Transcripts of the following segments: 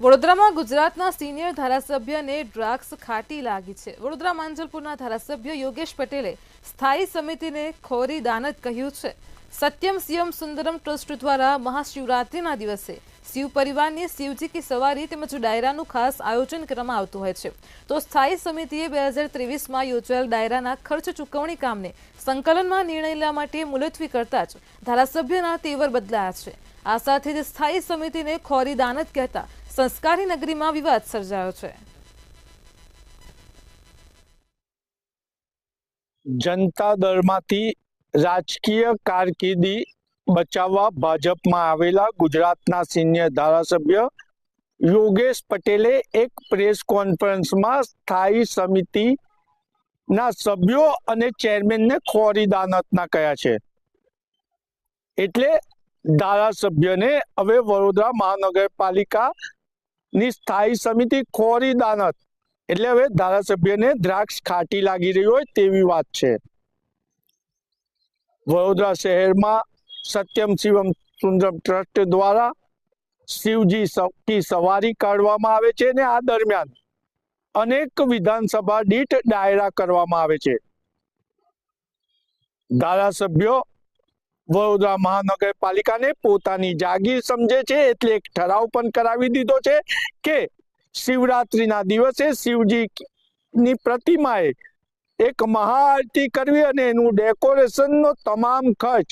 વડોદરામાં ગુજરાતના senior ધારાસભ્યને drugs ખાટી લાગી છે. વડોદરા માંજલપુરના ધારાસભ્ય યોગેશ પટેલે સ્થાયી સમિતિને ખોરી દાનત કહ્યું છે. સત્યમ સીએમ સુંદરમ ટ્રસ્ટ દ્વારા મહાશિવરાત્રિના દિવસે શિવ પરિવારની શિવજી કી સવારી તેમજ ડાયરાનું ખાસ આયોજન કરવામાં આવતું હોય છે. તો સ્થાયી સમિતિએ બે હજાર ત્રેવીસમાં યોજાયેલ ડાયરાના ખર્ચ ચૂકવણી કામને સંકલનમાં નિર્ણય લેવા માટે મુલતવી કરતા જ ધારાસભ્યના તેવર બદલાયા છે. આ સાથે જ સ્થાયી સમિતિને ખોરી દાનત કહેતા સંસ્કારી નગરીમાં વિવાદ સર્જાયો છે. જનતા દળમાંથી રાજકીય કારકિર્દી બચાવવા ભાજપમાં આવેલા ગુજરાતના સિનિયર ધારાસભ્ય યોગેશ પટેલે એક પ્રેસ કોન્ફરન્સમાં સ્થાયી સમિતિના સભ્યો અને ચેરમેનને ખોરી દાનતના કહ્યા છે. એટલે ધારાસભ્યને હવે વડોદરા મહાનગરપાલિકાની સ્થાયી સમિતિ ખોરી દાનત. એટલે હવે ધારાસભ્યને દ્રાક્ષ ખાટી લાગી રહી હોય તેવી વાત છે. વડોદરા શહેરમાં સત્યમ શિવમ સુંદરમ ટ્રસ્ટ દ્વારા શિવજી સૌથી સવારી કાઢવામાં આવે છે અને આ દરમિયાન અનેક વિધાનસભા દીઠ ડાયરા કરવામાં આવે છે. ધારાસભ્યો વડોદરા મહાનગરપાલિકાને પોતાની જાગીર સમજે છે એટલે એક ઠરાવ પણ કરાવી દીધો છે કે શિવરાત્રિના દિવસે શિવજી ની પ્રતિમાએ એક મહાઆરતી કરવી અને એનું ડેકોરેશનનો તમામ ખર્ચ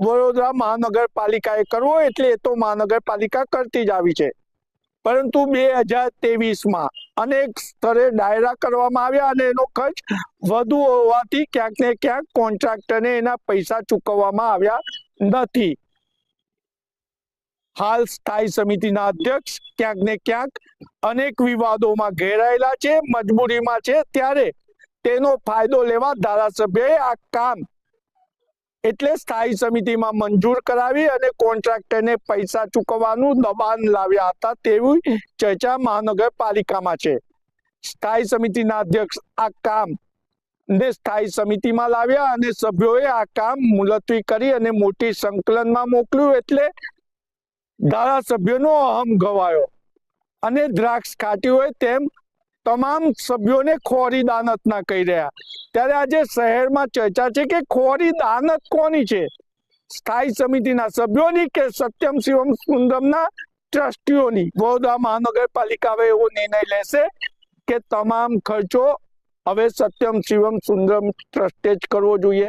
વડોદરા મહાનગરપાલિકાએ કરવો એટલે એ તો મહાનગરપાલિકા કરતી જ આવી છે. પરંતુ બે હજાર ત્રેવીસમાં અનેક સ્તરે ડાયરા કરવામાં આવ્યા અને એનો ખર્ચ વધુ હોવાથી ક્યાંક ને ક્યાંક કોન્ટ્રાક્ટરને એના પૈસા ચૂકવવામાં આવ્યા નથી. હાલ સ્થાયી સમિતિના અધ્યક્ષ ક્યાંક ને ક્યાંક અનેક વિવાદોમાં ઘેરાયેલા છે, મજબૂરીમાં છે. ત્યારે તેનો ફાયદો લેવા ધારાસભ્યએ આ કામ એટલે સ્થાયી સમિતિમાં મંજૂર કરાવી અને કોન્ટ્રાક્ટરને પૈસા ચૂકવવાનું દબાણ લાવ્યા હતા તેવી ચર્ચા મહાનગરપાલિકામાં છે. સ્થાયી સમિતિના અધ્યક્ષ આ કામ ને સ્થાયી સમિતિમાં લાવ્યા અને સભ્યોએ આ કામ મુલતવી કરી અને મોટી સંકલનમાં મોકલ્યું એટલે ધારાસભ્યનો અહમ ગવાયો. અને દ્રાક્ષ ખાટી હોય તેમ તમામ સભ્યોને ખોરી દાનતના કહી રહ્યા. ત્યારે આજે શહેરમાં ચર્ચા છે કે ખોરી દાનત કોની છે? સ્થાયી સમિતિના સભ્યોની કે સત્યમ શિવમ સુંદરમના ટ્રસ્ટીઓની? વડોદરા મહાનગરપાલિકા હવે એવો નિર્ણય લેશે કે તમામ ખર્ચો હવે સત્યમ શિવમ સુંદરમ ટ્રસ્ટે જ કરવો જોઈએ.